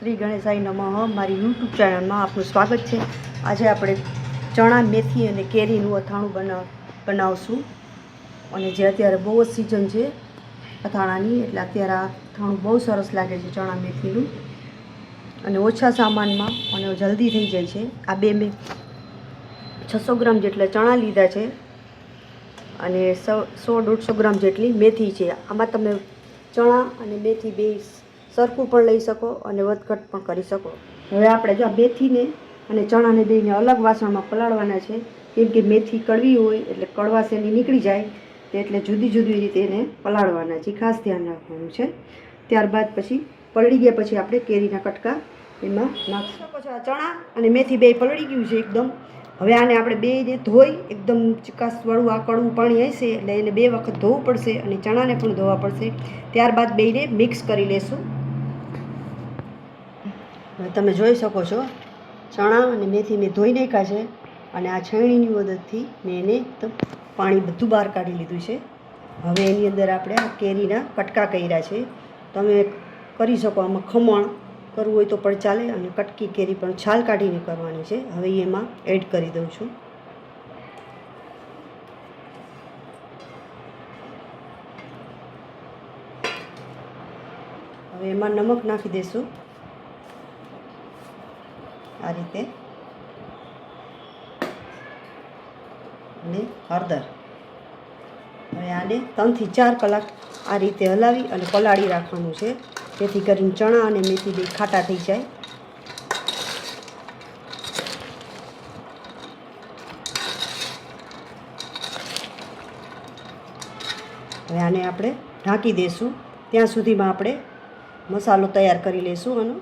શ્રી ગણેશાઈ નમઃ મારી યુટ્યુબ ચેનલમાં આપનું સ્વાગત છે. આજે આપણે ચણા, મેથી અને કેરીનું અથાણું બનાવ બનાવશું. અને જે અત્યારે બહુ જ સિઝન છે અથાણાની, એટલે અત્યારે આ અથાણું બહુ સરસ લાગે છે ચણા, મેથીનું. અને ઓછા સામાનમાં અને જલ્દી થઈ જાય છે. આ બે મેં છસો ગ્રામ જેટલા ચણા લીધા છે અને સો સો દોઢસો ગ્રામ જેટલી મેથી છે. આમાં તમે ચણા અને મેથી બે સરખું પણ લઈ શકો અને વધઘટ પણ કરી શકો. હવે આપણે જો આ મેથીને અને ચણાને દઈને અલગ વાસણમાં પલાળવાના છે, કેમ કે મેથી કડવી હોય એટલે કડવાશ એની નીકળી જાય, તે એટલે જુદી જુદી રીતે એને પલાળવાના છે. ખાસ ધ્યાન રાખવાનું છે. ત્યારબાદ પછી પલળી ગયા પછી આપણે કેરીના કટકા એમાં નાખી શકો છો આ ચણા અને મેથી બે પલળી ગયું છે એકદમ. હવે આને આપણે બેને ધોઈ એકદમ ચિકાસવાળું આ કડવું પાણી હશે એટલે એને બે વખત ધોવું પડશે અને ચણાને પણ ધોવા પડશે. ત્યારબાદ બેને મિક્સ કરી લેશું. તમે જોઈ શકો છો, ચણા અને મેથી મેં ધોઈ નાખ્યા છે અને આ છેણીની મદદથી મેં એને પાણી બધું બહાર કાઢી લીધું છે. હવે એની અંદર આપણે આ કેરીના કટકા કર્યા છે. તમે કરી શકો આમાં ખમણ કરવું હોય તો પણ ચાલે અને કટકી કેરી પણ છાલ કાઢીને કરવાની છે. હવે એમાં એડ કરી દઉં છું. હવે એમાં નમક નાખી દઈશું આ રીતે. અને હળદર. હવે આને ત્રણથી ચાર કલાક આ રીતે હલાવી અને પલાળી રાખવાનું છે. જેથી કરીને ચણા અને મેથી બે ખાટા થઈ જાય. હવે આને આપણે ઢાંકી દઈશું ત્યાં સુધીમાં આપણે મસાલો તૈયાર કરી લઈશું આનો.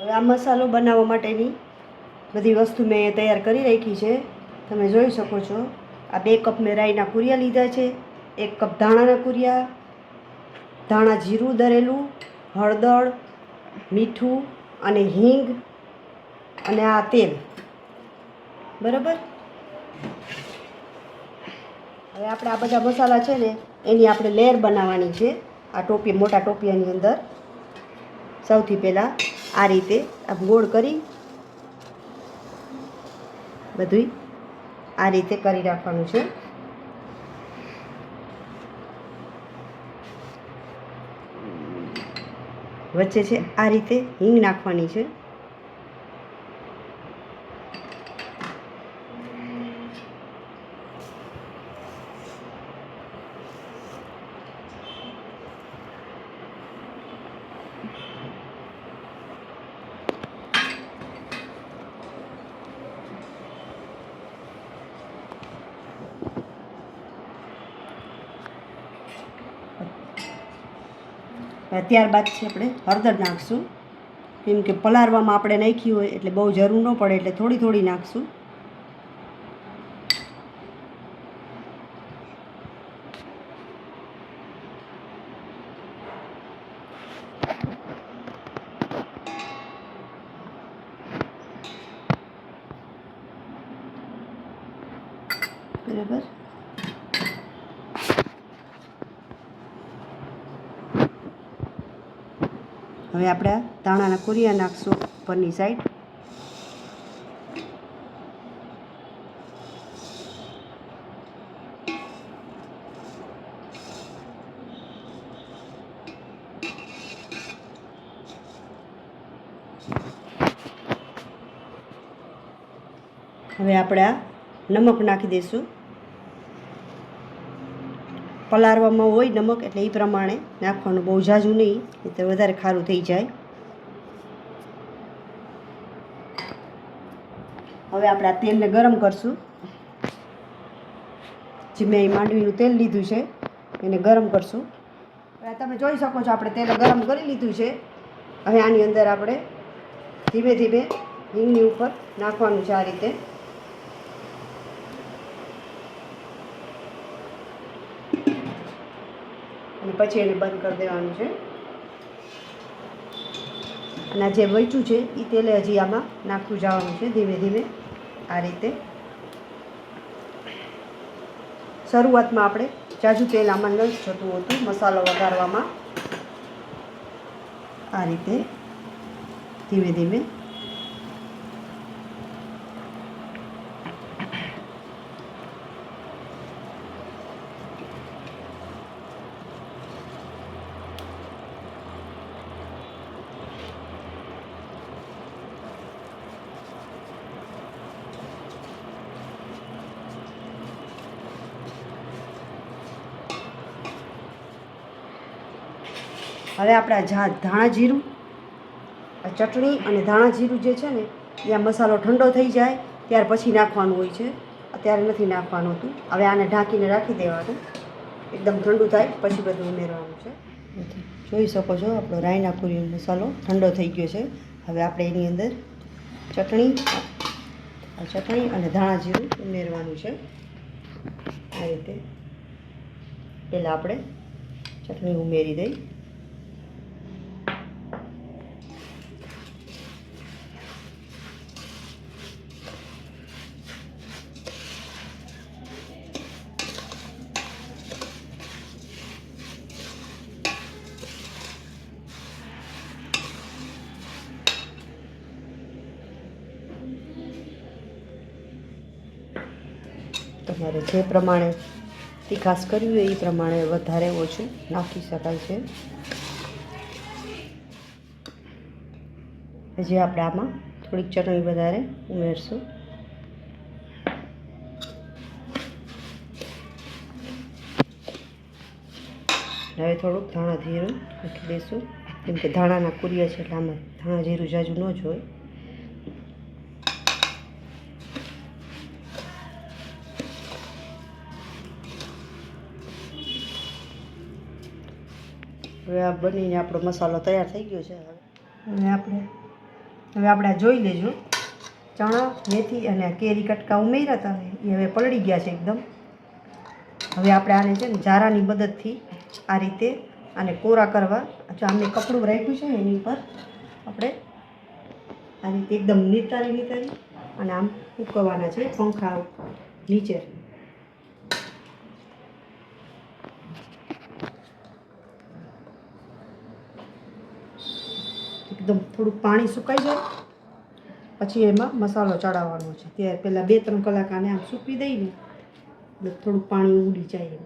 હવે આ મસાલો બનાવવા માટેની બધી વસ્તુ મેં તૈયાર કરી રાખી છે. તમે જોઈ શકો છો. આ બે કપ મેં રાઈના કુરિયા લીધા છે. એક કપ ધાણાના કુરિયા, ધાણા જીરું દરેલું, હળદર, મીઠું અને હિંગ અને આ તેલ. બરાબર? હવે આપણે આ બધા મસાલા છે ને, એની આપણે લેયર બનાવવાની છે. આ ટોપી, મોટા ટોપિયાની અંદર. સૌથી પહેલાં આ રીતે આ ગોળ કરી બધું આ રીતે કરી રાખવાનું છે. વચ્ચે છે આ રીતે હિંગ નાખવાની છે. ત્યારબાદ છે આપણે હળદર નાખશું. કેમ કે પલાળવામાં આપણે નાખી હોય એટલે બહુ જરૂર ન પડે એટલે થોડી થોડી નાખશું. બરાબર? હવે આપણે ધાણાના કુરિયા નાખશું ઉપરની સાઈડ હવે આપણે આ નમક નાખી દઈશું. પલાળવામાં હોય નમક, એટલે એ પ્રમાણે નાખવાનું. બહુ ઝાઝું નહીં એટલે વધારે ખારું થઈ જાય. હવે આપણે આ તેલને ગરમ કરશું. જે મેં માંડવીનું તેલ લીધું છે, એને ગરમ કરશું. તમે જોઈ શકો છો, આપણે તેલ ગરમ કરી લીધું છે. હવે આની અંદર આપણે ધીમે ધીમે હિંગની ઉપર નાખવાનું છે આ રીતે અને પછી એને બંધ કરી દેવાનું છે. અને જે વચ્યું છે એ તેલે હજી આમાં નાખવું જવાનું છે ધીમે ધીમે આ રીતે. શરૂઆતમાં આપણે જાજુ તેલ આમાં ન જતું હતું, મસાલો વઘારવામાં. આ રીતે ધીમે ધીમે હવે આપણે આ ઝા ધાણા જીરું આ ચટણી અને ધાણા જીરું જે છે ને એ આ મસાલો ઠંડો થઈ જાય ત્યાર પછી નાખવાનું હોય છે. અત્યારે નથી નાખવાનું હતું. હવે આને ઢાંકીને રાખી દેવાનું. એકદમ ઠંડુ થાય પછી બધું ઉમેરવાનું છે. જોઈ શકો છો આપણો રાયના પૂરી મસાલો ઠંડો થઈ ગયો છે. હવે આપણે એની અંદર ચટણી આ ચટણી અને ધાણા જીરું ઉમેરવાનું છે. આ રીતે. પહેલાં આપણે ચટણી ઉમેરી દઈ. તમારે જે પ્રમાણે તીખાસ કરવી હોય એ પ્રમાણે વધારે ઓછું નાખી શકાય છે. હજી આપણે આમાં થોડીક ચટણી વધારે ઉમેરશું. હવે થોડુંક ધાણા જીરું મૂકી દઈશું. કેમ કે ધાણાના કુરિયા છે એટલે આમાં ધાણા જીરું જાજુ ન જ હોય. હવે આ બનીને આપણો મસાલો તૈયાર થઈ ગયો છે હવે. હવે આપણે હવે આપણે આ જોઈ લેજો. ચણા, મેથી અને કેરી કટકા ઉમેર્યા હતા એ હવે પલળી ગયા છે એકદમ. હવે આપણે આને છે ને જારાની મદદથી આ રીતે આને કોરા કરવા, જો આમને કપડું રાખ્યું છે ને એની ઉપર, આપણે આ રીતે એકદમ નીતારી નીતારી અને આમ ઉકવવાના છે પંખા નીચે. એકદમ થોડુંક પાણી સુકાઈ જાય. પછી એમાં મસાલો ચડાવવાનો છે. ત્યારે પહેલાં બે ત્રણ કલાક આને આમ સૂકવી દઈને એટલે થોડુંક પાણી ઉડી જાય એમ.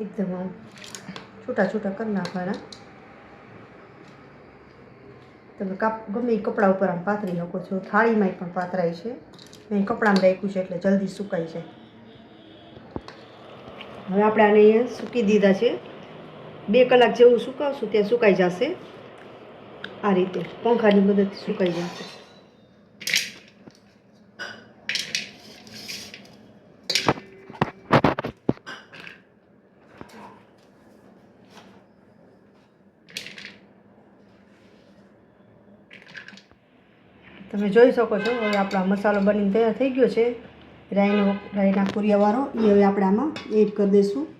એકદમ આમ છૂટા છૂટા કરી નાખવાના. તમે કાપ, ગમે એ કપડા ઉપર આમ પાથરી શકો છો. થાળીમાંય પણ પાથરાય છે. મેં કપડામાં રાખ્યું છે એટલે જલ્દી સુકાઈ જાય. હવે આપણે આને અહીંયા સૂકી દીધા છે. બે કલાક જેવું સુકાવશું, ત્યાં સુકાઈ જશે. આ રીતે પંખાની મદદથી સુકાઈ જશે. તમે જોઈ શકો છો, હવે આપણો મસાલો બનીને તૈયાર થઈ ગયો છે. રાઈનો રાઈના કુરિયાવાળો એ હવે આપણે આમાં એડ કરી દઈશું.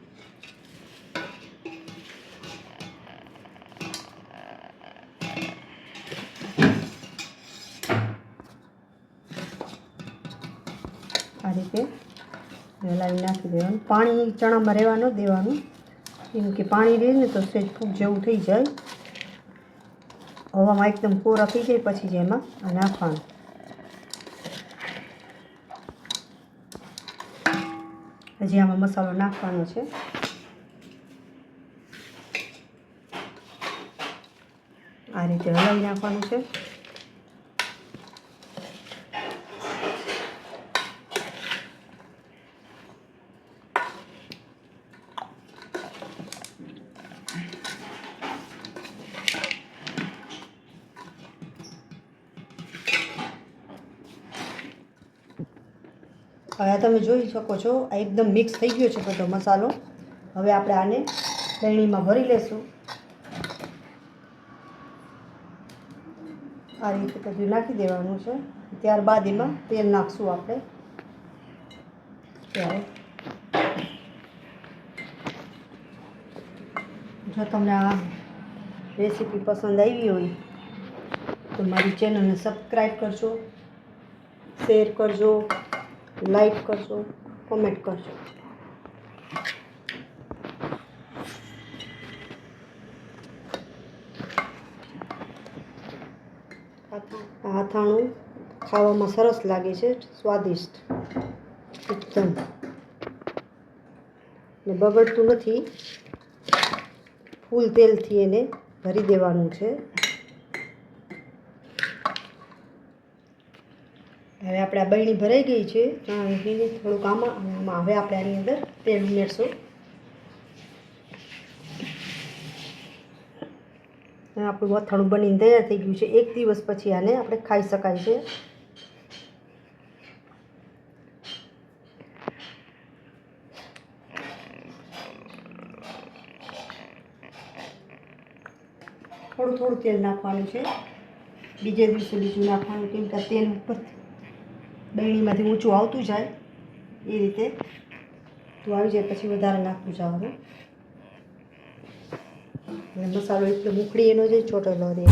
આ રીતે હલાવી નાખી દેવાનું. પાણી ચણામાં રહેવા ન દેવાનું. કેમ કે પાણી રહે ને તો સેજ ફૂગ જેવું થઈ જાય. હવામાં એકદમ કોરા થઈ જાય પછી જ એમાં નાખવાનું. હજી આમાં મસાલો નાખવાનો છે. આ રીતે હલાવી નાખવાનું છે. હવે તમે જોઈ શકો છો. આ એકદમ મિક્સ થઈ ગયો છે બધો મસાલો. હવે આપણે આને લણણીમાં ભરી લેશું. આ રીતે બધું નાખી દેવાનું છે. ત્યારબાદ એમાં તેલ નાખશું આપણે. ત્યારે જો તમને આ રેસીપી પસંદ આવી હોય, તો મારી ચેનલને સબસ્ક્રાઈબ કરજો શેર કરજો. લાઈક કરશો, કોમેન્ટ કરશો. હાથાણું ખાવામાં સરસ લાગે છે, સ્વાદિષ્ટ. એકદમ. ને બગડતું નથી. ફૂલ તેલથી એને ભરી દેવાનું છે. હવે આપણે આ બરણી ભરાઈ ગઈ છે મેથીની થોડુંક આમાં આમાં હવે આપણે આની અંદર તેલ ઉમેરશું. આપણું અથાણું બનીને તૈયાર થઈ ગયું છે. એક દિવસ પછી આને આપણે ખાઈ શકાય છે. થોડું થોડું તેલ નાખવાનું છે. બીજે દિવસે બીજું નાખવાનું, કેમ કે તેલ ઉપર બરણીમાંથી ઊંચું આવતું જાય એ રીતે. તો આવી જાય પછી વધારે નાખતું જવાનું મસાલો એટલો ઉખડી એનો જ ચોટેલો રહે